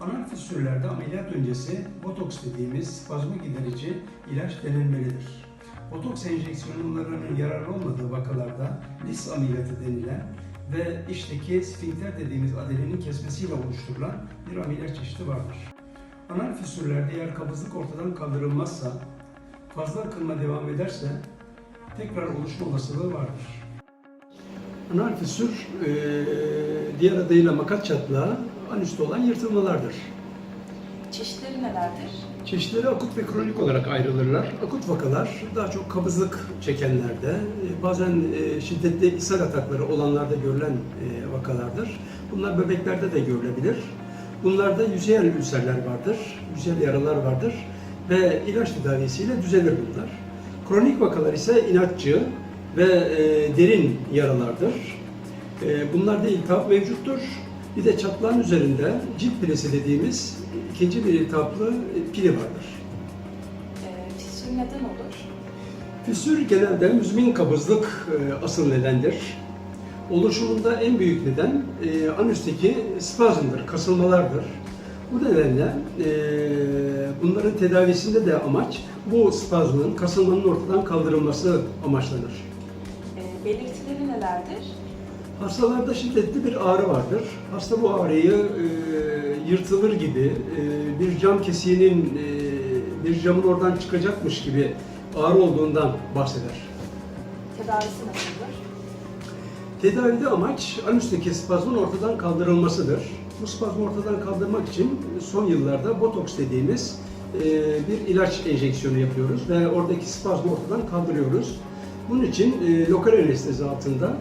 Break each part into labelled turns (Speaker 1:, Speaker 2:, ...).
Speaker 1: Anal fistüllerde ameliyat öncesi botoks dediğimiz spazmı giderici ilaç denilmelidir. Botoks enjeksiyonlarının yararlı olmadığı vakalarda lis ameliyatı denilen ve içteki sfinkter dediğimiz adelenin kesmesiyle oluşturulan bir ameliyat çeşidi vardır. Anal fistüllerde eğer kabızlık ortadan kaldırılmazsa, fazla akılma devam ederse tekrar oluşma olasılığı vardır. Anal fistül, eee, diğer adıyla makat çatlağı, anüste olan yırtılmalardır.
Speaker 2: Çeşitleri nelerdir?
Speaker 1: Çeşitleri akut ve kronik olarak ayrılırlar. Akut vakalar daha çok kabızlık çekenlerde, e, bazen e, şiddetli ishal atakları olanlarda görülen e, vakalardır. Bunlar bebeklerde de görülebilir. Bunlarda yüzeyel ülserler vardır, yüzeyel yaralar vardır ve ilaç tedavisiyle düzelir bunlar. Kronik vakalar ise inatçı ve e, derin yaralardır. E, bunlarda iltihap mevcuttur. Bir de çatlağın üzerinde cilt pilesi dediğimiz ikinci bir iltihaplı e, pili vardır.
Speaker 2: Ee, fistül neden olur?
Speaker 1: Fistül genelde müzmin kabızlık e, asıl nedendir. Oluşumunda en büyük neden e, anüsteki spazmdır, kasılmalardır. Bu nedenle e, bunların tedavisinde de amaç bu spazmın, kasılmanın ortadan kaldırılması amaçlanır.
Speaker 2: Belirtileri nelerdir?
Speaker 1: Hastalarda şiddetli bir ağrı vardır. Hasta bu ağrıyı e, yırtılır gibi, e, bir cam kesiğinin e, bir camın oradan çıkacakmış gibi ağrı olduğundan bahseder.
Speaker 2: Tedavisi nasıldır?
Speaker 1: Tedavide amaç anüsteki spazmın ortadan kaldırılmasıdır. Bu spazmı ortadan kaldırmak için son yıllarda botoks dediğimiz e, bir ilaç enjeksiyonu yapıyoruz ve oradaki spazmı ortadan kaldırıyoruz. Bunun için e, lokal anestezi altında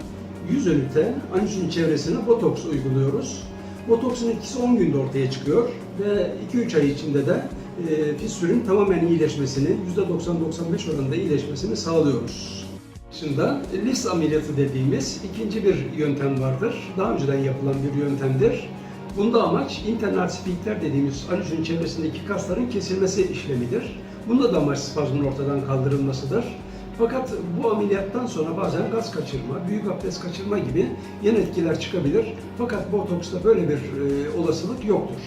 Speaker 1: 100 ünite anüsün çevresine botoks uyguluyoruz. Botoksun etkisi 10 günde ortaya çıkıyor ve 2-3 ay içinde de e, fistülün tamamen iyileşmesini, %90-95 oranında iyileşmesini sağlıyoruz. Dışında lis ameliyatı dediğimiz ikinci bir yöntem vardır. Daha önceden yapılan bir yöntemdir. Bunda amaç internal sfinkter dediğimiz anüsün çevresindeki kasların kesilmesi işlemidir. Bunda da amaç spazmın ortadan kaldırılmasıdır. Fakat bu ameliyattan sonra bazen gaz kaçırma, büyük abdest kaçırma gibi yan etkiler çıkabilir. Fakat botoksta böyle bir e, olasılık yoktur.